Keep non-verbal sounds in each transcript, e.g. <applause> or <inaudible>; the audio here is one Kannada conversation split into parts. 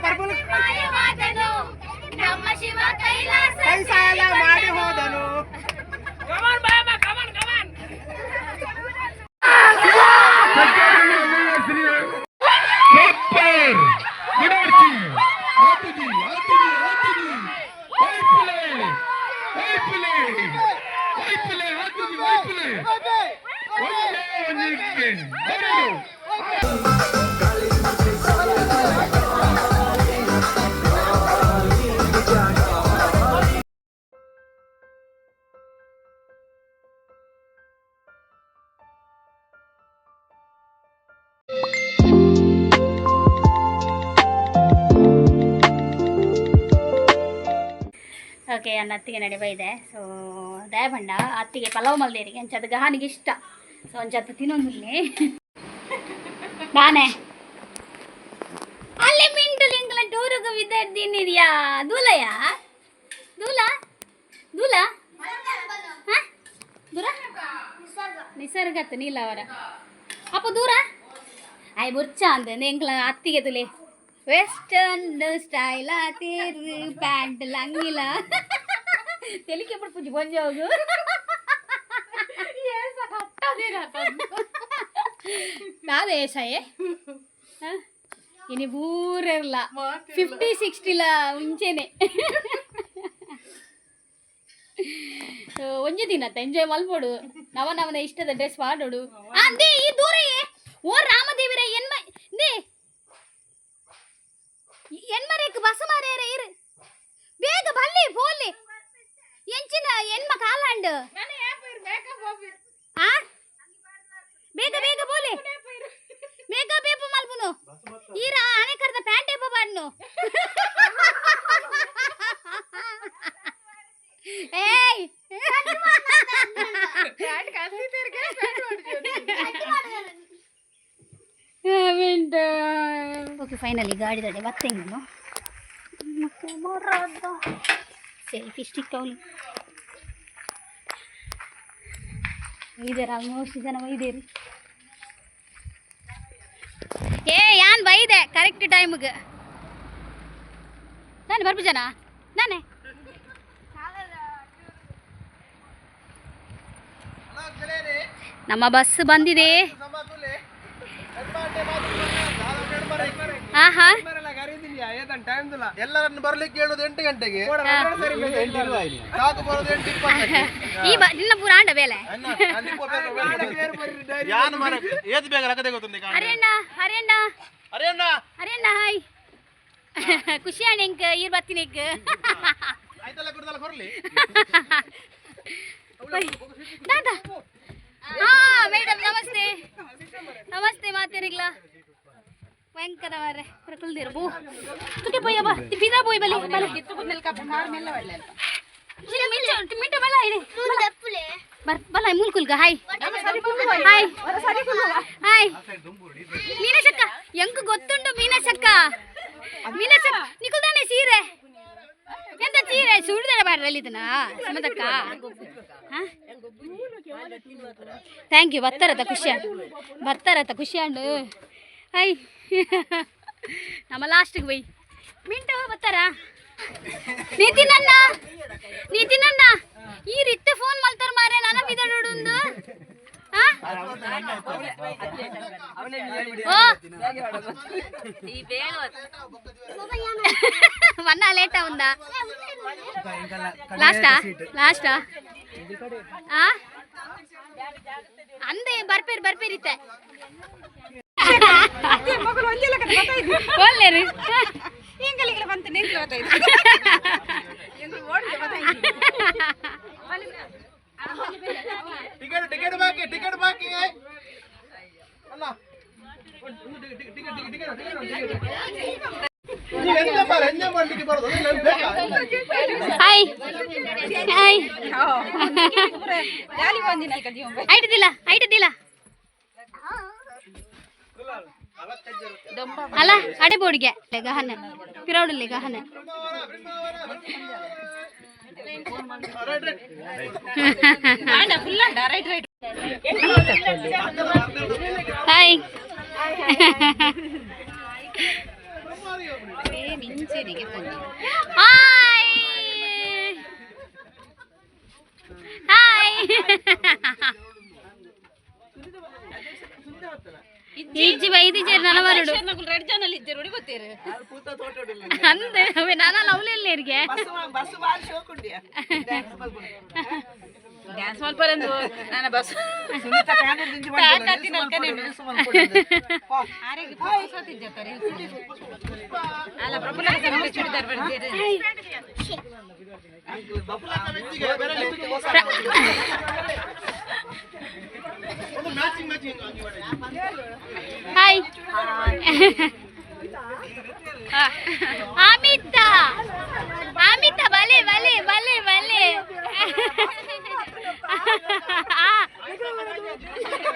para ನನ್ನ ಅತ್ತಿಗೆ ನಡೆ ಇದೆ. ಸೊ ದಯಬಣ್ಣ ಅತ್ತಿಗೆ ಪಲಾವ್ ಮಲ್ದೇರಿಗೆ ಅಂಚದ ಗಹನಿಗೆ ಇಷ್ಟ. ಸೊ ಒಂಚತ್ತ ತಿನ್ನೊಂದಿಲ್ಲಿ ನಾನೇ ಅಲ್ಲೇ ಮಿಂಟು ಲಿಂಕಲ ಟೂರುಗ ವಿದ್ಯಾರ್ಥಿನಿದ್ಯಾ ದೂಲಯ ದೂಲ? ದೂಲ? ದೂರ? ನಿಸರ್ಗತ್ ನೀಲ ಅವರ. ಅಪ್ಪ ದೂರ? ಐ ಬುರ್ಚ ಅಂದ. ಎಂಕ್ಲ ಅತ್ತಿಗೆ ತುಲೆ? Western ಸ್ಟೈಲ ತೀರು pant ಲಂಗಿಲ. <laughs> ತೆಲಿಕೆ ಬಿಡು ಪೂಜಿ ಬಂಜ ಹೋಗು ನಾವೇ ಏಸಾಯೇ ಇನಿ ಬೂರಲ್ಲ ಫಿಫ್ಟಿ ಸಿಕ್ಸ್ಟಿಲ ಮುಂಚೆನೆ. ಒಂಜಿ ದಿನ ಎಂಜಾಯ್ ಮಲ್ಪೋಡು. ನವ ನವನ ಇಷ್ಟದ ಡ್ರೆಸ್ ಮಾಡೋಡು ಅಂದೇ ಈ ದೂರ ಓ ರಾಮದೇವಿರ ಎನ್ಮ ದೇ ಎನ್ಮರೇಕ್ ಬಸ ಮಾರೇರ ಇರು. ಬೇಗ ಬಲ್ಲಿ ಪೋಲಿ ಎಂಚಿನ ಎನ್ಮ ಕಾಲಾಂಡ್ ಆ ಬೇಗ ಬೇಗ ಪೋಲಿ ಬೇಗ ಬೇಪ ಮಲ್ಪುನು ಈರ ಆನೆ ಕರ್ದ ಪ್ಯಾಂಟ್ ಏಪ ಬಾಡ್ನು ಏಯ್ ಓಕೆ ಫೈನಲಿ ಗಾಡಿ ತಡೆ ಮತ್ತೆ ನಾನು ಸೆಲ್ಫಿ ಸ್ಟಿಕ್ ಅವನು ಒಯ್ದಾರ ಆಲ್ಮೋಸ್ಟ್ ಜನ ಒಯ್ದೇರಿ ಏ ಯಾನ್ ಬೈದೆ ಕರೆಕ್ಟ್ ಟೈಮ್ಗೆ ನಾನು ಬರ್ಬು ಜನ ನಾನೇ ನಮ್ಮ ಬಸ್ ಬಂದಿದೆ ಎಲ್ಲರನ್ನು ಬರ್ಲಿಕ್ಕೆ ಹೇಳುದು ಎಂಟು ಗಂಟೆಗೆ. ಸಾಕು ಬರೋದು ಎಂಟು ಇಪ್ಪತ್ತಕ್ಕೆ. ಈ ಬ ನಿನ್ನ ಪೂರ ಆಂಡ ಬೇಲೆ ಯಾನು ಮರ ಏದು ಬೇಗ ಹಾಯ್. ಖುಷಿ ಅಣ್ಣ ಈರ್ ಬರ್ತೀನಿ ಇಂಕ ಆಯ್ತಲ್ಲ ಕುಡ್ದಲ್ಲ ಕೊರ್ಲಿ. ದಾದಾ. ಹಾ ಮೇಡಮ್ ನಮಸ್ತೆ. ನಮಸ್ತೆ ಮಾತೇರಿಗ್ಲ. ಭಯಂಕರ ಮಾರ್ರೆ ಪ್ರಕೃಲ್ದಿರು, ಬೂ. ತುಟಿ ಪೋಯ ಬಾ ಪೋಯ್ ಬಲಿ ಬಲಿ. ಹಾಯ್. ಎಂಕು ಗೊತ್ತುಂಟು ಮೀನಶಕ್ಕ ಮೀನಶಕ್ಕ? ನಿಕುಲ್ದಾನೆ ಸೀರೆ. ಎಂತ ಸೀರೆ? ಇದನ್ನ ಸಮತಕ್ಕ ಥ್ಯಾಂಕ್ ಯು ಬತ್ತಾರತ ಖುಷಿ ಬತ್ತಾರತ ಖುಷಿ ಹೈ ನಮ್ಮ ಲಾಸ್ಟಿಗೆ ಬೈ ಮಿಂಟು ಬತ್ತಾರ ನೀತಿನನ್ನ ನೀತಿನನ್ನ ಈ ರೀತಿ ಫೋನ್ ಮಾಡ್ತಾರ ಮಾರೆ ನನ್ನ ಬಿದಡುಂದು ಓ వన్నా లేటా ఉందా లాస్టా లాస్టా ఆ ಅಂದೆ ಬರ್ಪೇರಿ ಬರ್ಪೇರಿತ್ತೆ ಒಂದೇ ಟಿಕೆಟ್ ಟಿಕೆಟ್ ಬಾಕಿ ಟಿಕೆಟ್ ಬಾಕಿ. ಅಲ್ಲ. ಟಿಕೆಟ್ ಟಿಕೆಟ್ ಟಿಕೆಟ್ ಅದು ನನ್ಗೆ ಬೇಕಾ? ಹಾಯ್ ಹಾಯ್ ಐಟದಿಲ್ಲ ಐಟದಿಲ್ಲ അല്ല അടി ഓടിക്കല്ലേ ഗഹന. പിറോടില്ലേ ഗഹന? ഹായ്. ഹായ്. ഹായ്. ಐದು ಜನ ನನವರಡು ರೆಡ್ ಚಾನಲ್ ಇದ್ದೆ ನೋಡಿ ಗೊತ್ತೀರಿ. ಅಂದೆ ಅವೇ ನಾನು ಲವ್ಲಿಲ್ಲ ಇರ್ಗೆ. ಡ್ಯಾನ್ಸ್ ಮಲ್ಪರಂದು ನಾನು ಬಸ್ ಅಲ್ಲ ಪ್ರಫುಲ್ಲ ಚೂಡಿದಾರ್ ಬರ್ತೀರಿ matching matching hi Amita Amita ಬಲೆ ಬಲೆ ಬಲೆ ಬಲೆ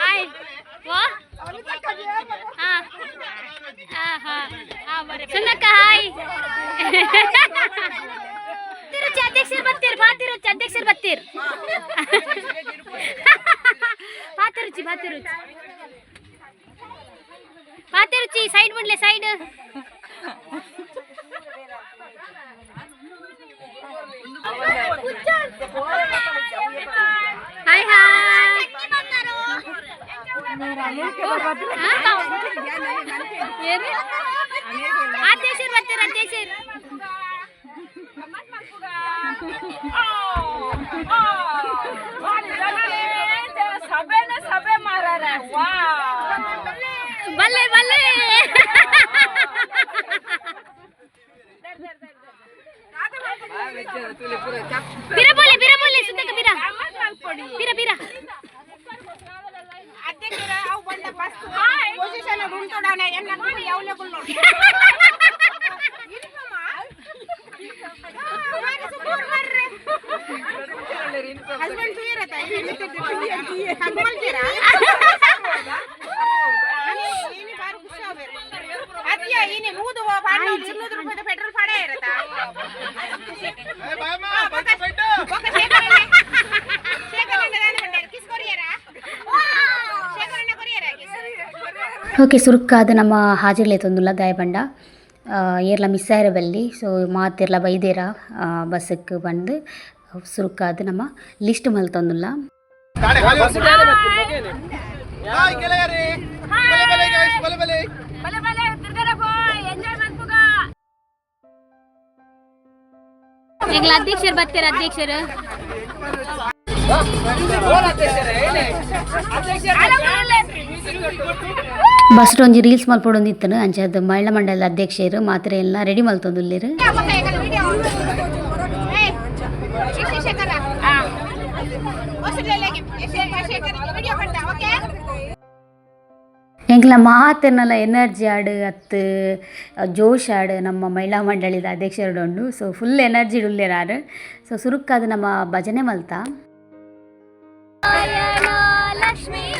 ಹಾಯ್ ವಾ ಹಾ ಹಾ ಹಾ ಸುನಕ್ಕ ಹಾಯ್ ತಿರುಚಿ ಅಧ್ಯಕ್ಷರು ಬರ್ತೀರಿ ಬಾತಿರುಚಿ ಅಧ್ಯಕ್ಷರು ಬರ್ತೀರಿ ಬಾತಿರುಚಿ ಬಾತಿರುಚಿ ಬಾತಿರುಚಿ ಸೈಡ್ ಬಿಡ್ಲೆ ಸೈಡ್ ಹಾಯ್ ಹಾಯ್ ಅಧ್ಯಕ್ಷರು ಬರ್ತಾರೆ ಅಧ್ಯಕ್ಷರು ભલે ભલે ಓಕೆ ಸುರುಕ್ಕಾದ ನಮ್ಮ ಹಾಜಿರ್ಲೆ ತೊಂದುಲ್ಲ ಗಾಯಬಂಡ ಏರ್ಲ ಮಿಸ್ ಆಯ್ರ ಬಲ್ಲಿ ಸೊ ಮಾತೆರ್ಲ ಬೈದೇರ ಬಸ್ಸಕ್ಕೆ ಬಂದು ಸುರುಕ್ಕಾದ ನಮ್ಮ ಲಿಸ್ಟ್ ಮಲ್ತೊಂದುಲ್ಲ ಹಾಯ್ ಅಧ್ಯಕ್ಷರು ಬಲೆ ಬಲೆ ಗೈಸ್ ಬಲೆ ಬಲೆ ಬಲೆ ಬಲೆ ತಿರ್ಗಾಡಪ್ಪ ಎಂಜಾಯ್ ಮಾಡ್ಕೋಗ ಈಗಲ ಅಧ್ಯಕ್ಷರು ಬರ್ತಾರೆ ಅಧ್ಯಕ್ಷರು ಬಸ್ ಒಂಜಿ ರೀಲ್ಸ್ ಮಲ್ಪೊಡೊಂದಿತ್ತನು. ಅಂಚಾದ್ ಮಹಿಳಾ ಮಂಡಲ ಅಧ್ಯಕ್ಷರು, ಮಾತ್ರ ಎಲ್ಲ ರೆಡಿ ಮಲ್ತೊಂದುಲ್ಲೆರ್. ಎಂಕ್ಲ ಮಾತನ್ನೆಲ್ಲ ಎನರ್ಜಿ ಆಡು, ಅತ್ತು ಜೋಶ್ ಆಡು ನಮ್ಮ ಮಹಿಳಾ ಮಂಡಳಿದ ಅಧ್ಯಕ್ಷರುಂಡು ಸೊ, ಫುಲ್ ಎನರ್ಜಿ ಉಳ್ಳೇರಾರು ಸೊ, ಸುರುಕ್ಕಾದ ನಮ್ಮ ಭಜನೆ ಮಲ್ತ. ಲಕ್ಷ್ಮೀ.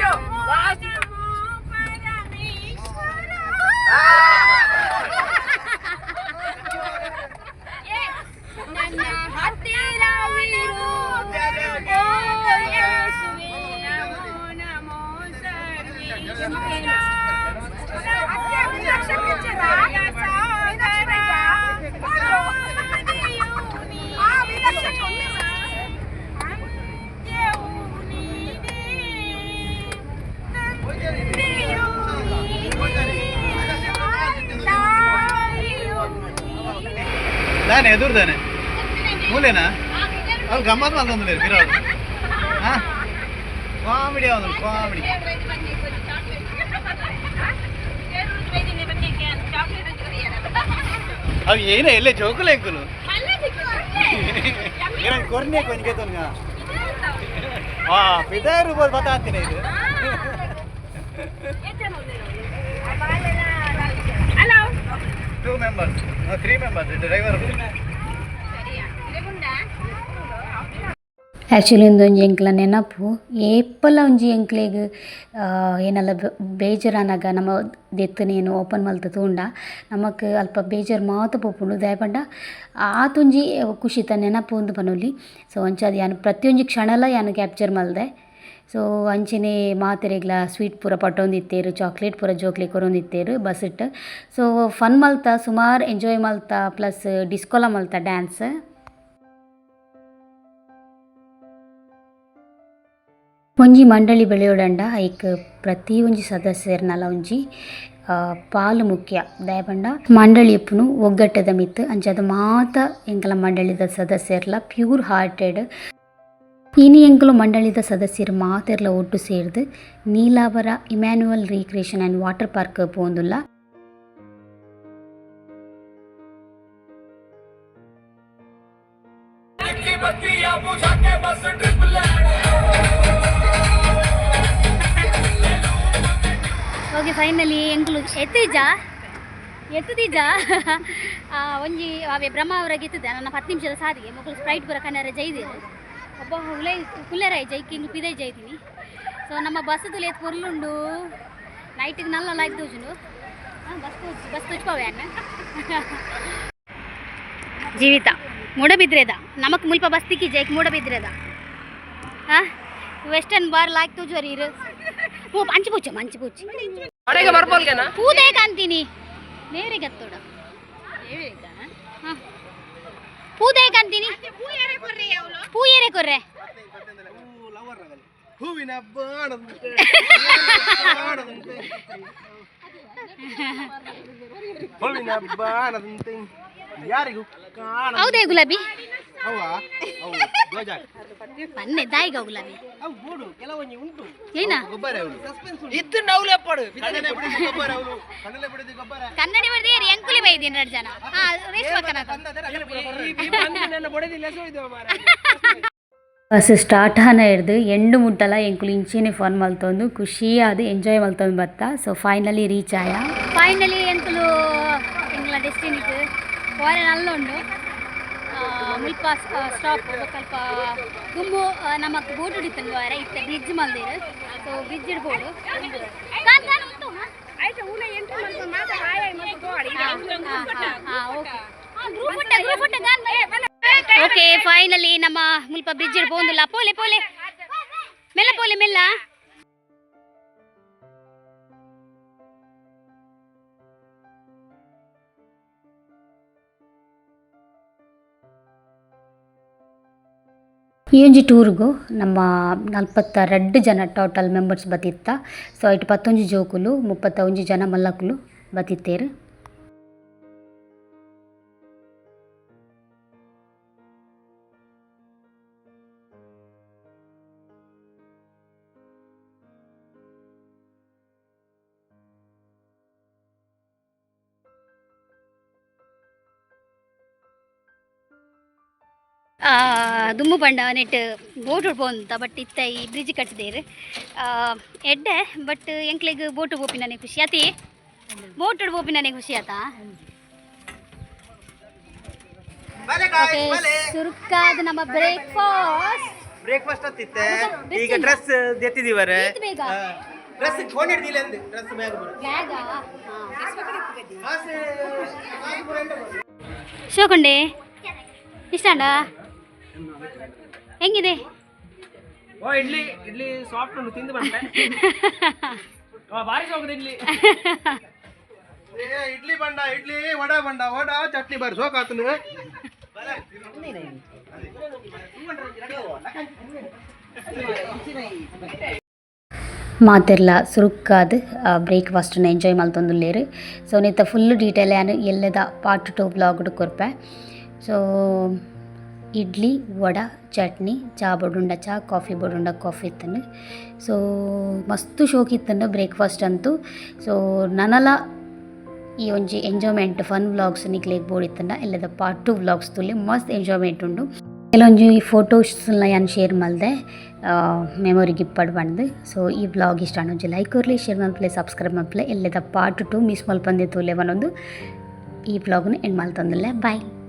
ಬಲ್ಲೆ ಬಲ್ಲೆ ನಾನು ಎದುರ್ದಾನೆ. ಮೂಲೆನಾ? ಅವ್ರು ಗಮ್ಮತ್ ಮಾಡ್ತಂದ್ರೆ ಬಿರೋದು ಹಾ? ಕಾಮಿಡಿ ಅವನು ಕಾಮಿಡಿ ಅವು ಏನೇ ಎಲ್ಲೇ ಜೋಕಲೇ ಎಂಕುಲು ಏನಾದ್ರು ಕೊರ್ನೆ ಕೊಂಚ ತೊನ್ಗ ಹಾ ಪಿದಾಯ ರೂಪಾಯಿ ಬತ್ತಾಂತೀನಿ ಇದು. Two members three members driver actually ಒಂದೊಂಜಿ ಎಂಕ್ಲ ನೆನಪು. ಏಪಲ ಒಂಜಿ ಎಂಕ್ಲೆಗ್ ಏನಲ್ಲ ಬೇಜಾರಾನಾಗ ನಮ್ಮ ದೆತ್ತನೇನು ಓಪನ್ ಮಲ್ತ ತೂಂಡ ನಮಕ್ ಅಲ್ಪ ಬೇಜಾರು ಮಾತ ಪೋಪುಂಡು. ದಾಯಪಂಡ, ಆತೊಂಜಿ ಖುಷಿತ ನೆನಪು ಉಂದು ಪನೊಲಿ. ಸೊ ಒಂಚಾದ ಯಾನು ಪ್ರತಿಯೊಂಜಿ ಕ್ಷಣಲ ಯಾನು ಕ್ಯಾಪ್ಚರ್ ಮಲ್ದೆ. ಸೊ ಅಂಚನೆ ಮಾತೆರೆಗ್ಲ ಸ್ವೀಟ್ ಪೂರ ಪಟ್ಟೊಂದಿತ್ತೇರು ಚಾಕ್ಲೇಟ್ ಪೂರ ಜೋಕ್ಲಿ ಕೊರೊಂದಿತ್ತೇರು ಬಸ್ಸಿಟ್ಟು ಸೊ ಫನ್ ಮಲ್ತ, ಸುಮಾರು ಎಂಜಾಯ್ ಮಲ್ತ ಪ್ಲಸ್ ಡಿಸ್ಕೋಲ ಮಲ್ತ ಡ್ಯಾನ್ಸ್ ಒಂಜಿ ಮಂಡಳಿ ಬೆಳೆಯೋಡಂಡ ಐಕ್ ಪ್ರತಿ ಒಂಜಿ ಸದಸ್ಯರ್ನಲ ಒಂಜಿ ಪಾಲು ಮುಖ್ಯ ದಯಪಂಡ ಮಂಡಳಿ ಇಪ್ಪುನು ಒಗ್ಗಟ್ಟದ ಮಿತ್ತು ಅಂಚಾದ ಮಾತ ಎಂಕಲ ಮಂಡಳಿದ ಸದಸ್ಯರ್ಲ ಪ್ಯೂರ್ ಹಾರ್ಟೆಡ್ ಇನಿ மண்டலித ಮಂಡಳಿದ ಸದಸ್ಯರು ಮಾತೆರ್ಲ ಒಟ್ಟು ಸೇರ್ದು Neelavara Immanuel recreation and water park ಪೋಂದುಲ್ಲ. Okay finally ಎಂಕ್ಲು ಎತ್ತೀಜ ಎತ್ತೀಜ ಒಂಜಿ, ಅವೇ ಬ್ರಹ್ಮ ಅವರ ಎತ್ತುದ ನನ್ನ ಹತ್ತು ನಿಮಿಷದ ಸಾರಿಗೆ. ಮಕ್ಕಳು ಸ್ಪ್ರೈಟ್ ಪೂರ ಕನ್ನಡ ಜೈದಿರು ಒಬ್ಬ ಹುಲೈ ಐ ಜೈಕಿ ಕಿಂಗ್ ಪಿದೈ ಜೈತೀನಿ ಸೊ ನಮ್ಮ ಬಸ್ ತುಲಿ ಎತ್ತು ಪೊರ್ಲುಂಡು ನೈಟಿಗೆ ನಲ್ಲ ಲೈಕ್ ತೋಜುಂಡು. ಬಸ್ ಬಸ್ ತುಚ್ಕೋವೆ ಅಣ್ಣ. ಜೀವಿತ ಮೂಡಬಿದ್ರೆದ ನಮಕ್ ಮುಲ್ಪ ಬಸ್ತಿಕ್ಕಿ ಜೈಕ್ ಮೂಡಬಿದ್ರೆದ ಹಾಂ ವೆಸ್ಟರ್ನ್ ಬಾರ್ ಲೈಕ್ ತೋಜುವರಿ ಇರು. ಹ್ಞೂ ಮಂಚು ಪೂಚು ಮಂಚು ಪೂಚು. ಅಡೆಗೆ ಬರ್ಬೋಲ್ಗೆನಾ? ಪೂದೆ ಹತ್ತೋಡ. ನೇರೆ ಗತ್ತೋಡ ಪೂದೆ ಕಾಂತೀನಿ ಪೂಯರೆ ಕೊರ್ರೆ ಹೂವಿನ ಬಾಣದಂತೆ. ಬಾಣದಂತೆ ಹೂವಿನ ಬಾಣದಂತೆ. ಯಾರಿಗೂ ಕಾಣ ಹೌದೇ ಗುಲಾಬಿ? ಅವ ಅವು ಗೋಜಾಕ್. ದಾಯಿಗ ಗುಲಾಬಿ. ಅವು ಗೂಡು ಕೆಲವೊಂದು ಉಂಟು. ಏನ? ಗೊಬ್ಬರ ಅವಳು. ಇದ್ದು ನೌಲೆ ಪಡು ಬಿಡಿದ ಗೊಬ್ಬರ ಅವಳು. ಕಡಲೆ ಬಿಡಿದ ಗೊಬ್ಬರ. ಕನ್ನಡಿ ಎಂಕುಲಿ ಎರಡು ಜನ ಹಾ ಸ್ಟಾರ್ಟ್ ಆನ ಹಿಡ್ದು ಎಂಡು ಮುಟ್ಟಲ ಎಂಕುಲು ಇಂಚೇನೆ ಫೋನ್ ಮಲ್ತೊಂದು ಖುಷಿ ಅದು ಎಂಜಾಯ್ ಮಲ್ತೊಂದು ಬತ್ತ? ಸೊ ಫೈನಲಿ ರೀಚ್ ಆಯ? ಫೈನಲಿ ಎಂಕುಲು ಎಂಕಲ ಡೆಸ್ಟಿನಿಗೆ ಹೋರೆ ಮುಲ್ಪ ಸ್ಟಾಪ್ ಸ್ವಲ್ಪ ತುಂಬು ನಮಕ್ ಬೋಟ್ ಹಿಡಿತಂದು ವಾರ ಇತ್ತ ಬ್ರಿಡ್ಜ್ ಮಲ್ದೇರು. ಸೊ ಬ್ರಿಡ್ಜ್ ಇಡ್ಬೋದು. ಆಯ್ತು ಊನ ಎಂಟು ಹಾಯ್ ಗೋಡಿ ಓಕೆ ಫೈನಲಿ ನಮ್ಮ ಮುಲ್ಪ ಬ್ರಿಡ್ಜ್ ಇಡ್ಬೋಂದಿಲ್ಲ ಪೋಲೆ ಪೋಲೆ. ಮೆಲ್ಲ ಪೋಲೆ, ಮೆಲ್ಲ. ಈ ಒಂಜಿ ಟೂರ್ಗು ನಮ್ಮ ನಲ್ಪತ್ತ ರಡ್ಡ್ ಜನ ಟೋಟಲ್ ಮೆಂಬರ್ಸ್ ಬತ್ತಿತ್ತ ಸೊ ಐಟ್ ಪತ್ತೊಂಜಿ ಜೋಕುಲು ಮುಪ್ಪತ್ತ ಒಂಜಿ ಜನ ಮಲ್ಲಕುಲು ಬತ್ತಿತ್ತೇರು ದುಮ್ಮು ಬಂಡ ನೆಟ್ ಬೋಟ್ ಉಡ್ಬೋಂತ ಬಟ್ ಇತ್ತ ಈ ಬ್ರಿಡ್ಜ್ ಕಟ್ಟಿದೇರು ಎಡ್ಡೆ ಬಟ್ ಎಂಕ್ಲೆಗ್ ಬೋಟ್ ಬೋಪಿನನೆ ಖುಷಿ ಆತಿ? ಬೋಟ್ ಬೋಪಿನನೆ ಖುಷಿ ಆತಾ? ಓಕೆ ಸುರುಕಾದ ನಮ್ಮ ಬ್ರೇಕ್ಫಾಸ್ಟ್ ಬ್ರೇಕ್ಫಾಸ್ಟ್ ಅತ್ತಿತ್ತೆ ಈಗ ಡ್ರೆಸ್ ಎತ್ತಿದೀವರೆ ಎತ್ತು ಡ್ರೆಸ್ ಫೋನ್ ಹಿಡ್ದಿಲ್ಲ ಅಂದೆ. ಡ್ರೆಸ್ ಬ್ಯಾಗ್ ಬ್ಯಾಗ ಶೋಕೊಂಡೆ ಇಷ್ಟಂಡ ಹೆಂಗಿದೆ ಓ ಇಡ್ಲಿ ಇಡ್ಲಿ ಸಾಫ್ಟ್ ಉಂಟು ತಿಂದು ಬಂದೆ ಓ, ಭಾರಿ ಹೋಗುದು ಇಡ್ಲಿ ಏ ಇಡ್ಲಿ ಬಂಡ ಇಡ್ಲಿ ವಡ ಬಂಡ ವಡ ಚಟ್ನಿ ಬಾರಿ ಸೋಕ್ ಆತನು ಮಾತೆರ್ಲ ಸುರುಕ್ಕಾದ್ ಬ್ರೇಕ್ಫಾಸ್ಟನ್ನ ಎಂಜಾಯ್ ಮಲ್ತೊಂದುಲ್ಲೇರು ಸೊ ನೆತ್ತ ಫುಲ್ ಡೀಟೇಲ್ ಯಾನು ಎಲ್ಲದ ಪಾರ್ಟ್ ಟು ಬ್ಲಾಗ್ಡ್ ಕೊರ್ಪೆ ಸೊ ಇಡ್ಲಿ, ವಡ, ಚಟ್ನಿ, ಚಾ ಬೊಡುಂಡ ಚಾ, ಕಾಫಿ ಬೊಡುಂಡ ಕಾಫಿ ಇತ್ತಂಡು ಸೊ ಮಸ್ತ್ ಶೋಕ್ ಇತ್ತಂಡು ಬ್ರೇಕ್ಫಾಸ್ಟ್ ಅಂತೂ. ಸೊ ನನಲ ಈ ಒಂಜಿ ಎಂಜಾಯ್ಮೆಂಟ್ ಫನ್ ವ್ಲಾಗ್ಸ್ ನಿಕ್ಲೆಗ್ ಬೋಡಿತ್ತಂಡ ಇಲ್ಲದ ಪಾರ್ಟ್ ಟು ವ್ಲಾಗ್ಸ್ ತುಲಿ ಮಸ್ತ್ ಎಂಜಾಯ್ಮೆಂಟ್ ಉಂಡು ಈ ಫೋಟೋಸ್ನ ಯಾನ್ ಶೇರ್ ಮಲ್ದೆ ಮೆಮೊರಿ ಗಿಪ್ಪಡ್ ಬಂದು ಸೊ ಈ ವ್ಲಾಗ್ ಇಷ್ಟ ಒಂಜಿ ಲೈಕ್ ಕೊರ್ಲಿ ಶೇರ್ ಮಲ್ಪಲೆ ಸಬ್ಸ್ಕ್ರೈಬ್ ಮಲ್ಪಲೆ ಎಲ್ಲದ ಪಾರ್ಟ್ ಟು ಮಿಸ್ ಮಲ್ಪಂದೆ ತೂಲೆ ಒಂದೊಂದು ಈ ವ್ಲಾಗ್ನ ಎಂಡ್ ಮಲ್ತಂದಿಲ್ಲ ಬಾಯ್